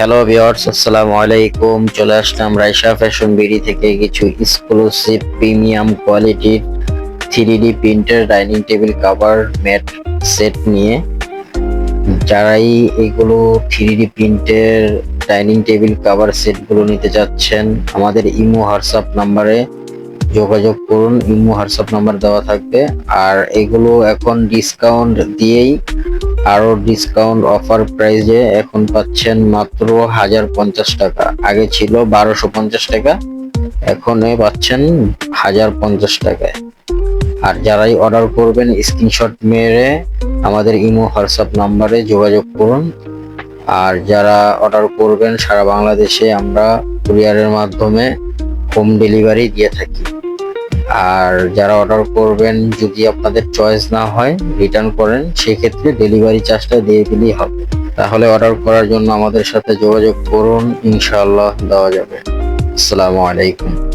Hello viewers, আসসালামু আলাইকুম। চলে আসলাম রাইসা ফ্যাশন বিডি থেকে কিছু এক্সক্লুসিভ প্রিমিয়াম কোয়ালিটির three D printer dining table cover mat set নিয়ে যারাই এগুলো থ্রি ডি প্রিন্টের ডাইনিং টেবিল কভার সেটগুলো নিতে চাচ্ছেন আমাদের ইমো হোয়াটসঅ্যাপ নাম্বারে যোগাযোগ করুন। ইমো হোয়াটসঅ্যাপ নাম্বার দেওয়া থাকবে। আর এগুলো এখন ডিসকাউন্ট দিয়েই আরও ডিসকাউন্ট অফার প্রাইজে এখন পাচ্ছেন মাত্র হাজার পঞ্চাশ টাকা। আগে ছিল বারোশো পঞ্চাশ টাকা, এখন পাচ্ছেন হাজার পঞ্চাশ টাকায়। আর যারাই অর্ডার করবেন স্ক্রিনশট মেরে আমাদের ইমো, হোয়াটসঅ্যাপ নাম্বারে যোগাযোগ করুন। আর যারা অর্ডার করবেন, সারা বাংলাদেশে আমরা কুরিয়ারের মাধ্যমে হোম ডেলিভারি দিয়ে থাকি। আর যারা অর্ডার করবেন, যদি আপনাদের চয়েস না হয় রিটার্ন করেন, সেক্ষেত্রে ডেলিভারি চার্জটা দিয়ে দিলেই হবে। তাহলে অর্ডার করার জন্য আমাদের সাথে যোগাযোগ করুন ইনশাল্লাহ দেওয়া যাবে। আসসালামু আলাইকুম।